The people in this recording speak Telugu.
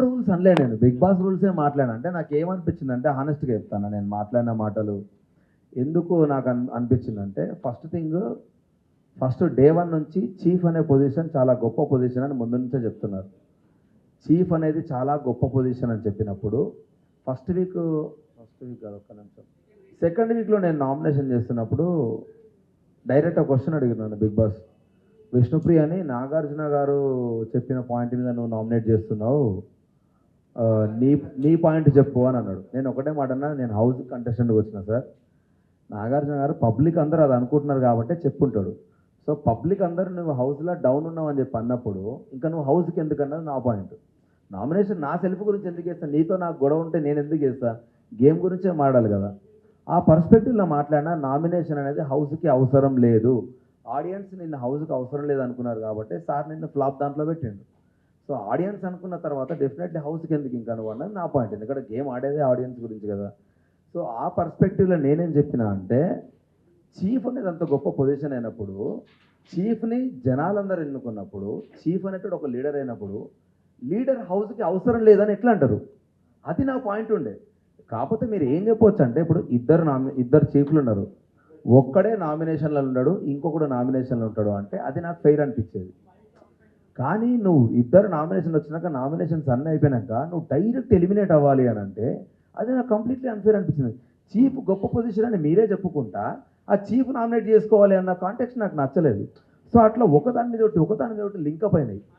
రూల్స్ అనలే నేను. బిగ్ బాస్ రూల్సే మాట్లాడాను. అంటే నాకు ఏమనిపించింది అంటే హానెస్ట్గా చెప్తాను. నేను మాట్లాడిన మాటలు ఎందుకు నాకు అన్ అనిపించిందంటే first thing first day one నుంచి చీఫ్ అనే పొజిషన్ చాలా గొప్ప పొజిషన్ అని ముందు నుంచే చెప్తున్నారు. చీఫ్ అనేది చాలా గొప్ప పొజిషన్ అని చెప్పినప్పుడు ఫస్ట్ వీక్ ఫస్ట్ వీక్ కాదు ఒక్క నిమిషం. సెకండ్ వీక్లో నేను నామినేషన్ చేస్తున్నప్పుడు డైరెక్ట్ క్వశ్చన్ అడిగినాను బిగ్ బాస్ విష్ణుప్రియ అని నాగార్జున గారు చెప్పిన పాయింట్ మీద నువ్వు నామినేట్ చేస్తున్నావు. నీ నీ పాయింట్ చెప్పు అని అన్నాడు. నేను ఒకటే మాట అన్నా నేను హౌస్ కంటెస్టెంట్కి వచ్చిన సార్. నాగార్జున గారు పబ్లిక్ అందరూ అది అనుకుంటున్నారు కాబట్టి చెప్పుంటాడు. సో పబ్లిక్ అందరూ నువ్వు హౌస్లో డౌన్ ఉన్నావు అని చెప్పి అన్నప్పుడు ఇంకా నువ్వు హౌస్కి ఎందుకన్నది నా పాయింట్ నామినేషన్ నా సెల్ఫ్ గురించి ఎందుకు వేస్తాను నీతో నాకు గొడవ ఉంటే నేను ఎందుకు వేస్తా గేమ్ గురించే మాడాలి కదా. ఆ పర్స్పెక్టివ్లో మాట్లాడినా నామినేషన్ అనేది హౌస్కి అవసరం లేదు. ఆడియన్స్ నిన్న హౌస్కి అవసరం లేదు అనుకున్నారు కాబట్టి సార్ నిన్ను ఫ్లాప్ దాంట్లో పెట్టిండు. సో ఆడియన్స్ అనుకున్న తర్వాత డెఫినెట్లీ హౌస్కి ఎందుకు ఇంకా నువ్వు అన్నది నా పాయింట్. ఎందుకంటే గేమ్ ఆడేదే ఆడియన్స్ గురించి కదా. సో ఆ పర్స్పెక్టివ్లో నేనేం చెప్పిన అంటే చీఫ్ అనేది అంత గొప్ప పొజిషన్ అయినప్పుడు చీఫ్ని జనాలందరూ ఎన్నుకున్నప్పుడు చీఫ్ అనేటువంటి ఒక లీడర్ అయినప్పుడు లీడర్ హౌస్కి అవసరం లేదని ఎట్లా అంటారు? అది నా పాయింట్ ఉండే. కాకపోతే మీరు ఏం చెప్పవచ్చు అంటే ఇప్పుడు ఇద్దరు నామి ఇద్దరు చీఫ్లు ఉన్నారు. ఒక్కడే నామినేషన్లో ఉన్నాడు ఇంకొకడు నామినేషన్లో ఉంటాడు అంటే అది నాకు ఫెయిర్ అనిపించేది. కానీ నువ్వు ఇద్దరు నామినేషన్ వచ్చినాక నామినేషన్స్ అన్నీ అయిపోయినాక నువ్వు డైరెక్ట్ ఎలిమినేట్ అవ్వాలి అని అంటే అది నాకు కంప్లీట్లీ అన్ఫేర్ అనిపించింది చీఫ్ గొప్ప పొజిషన్ అని మీరే చెప్పుకుంటా ఆ చీఫ్ నామినేట్ చేసుకోవాలి అన్న కాంటెక్స్ట్ నాకు నచ్చలేదు. సో అట్లా ఒకదాని మీద ఒకటి ఒకదాని మీద ఒకటి అప్ అయినాయి.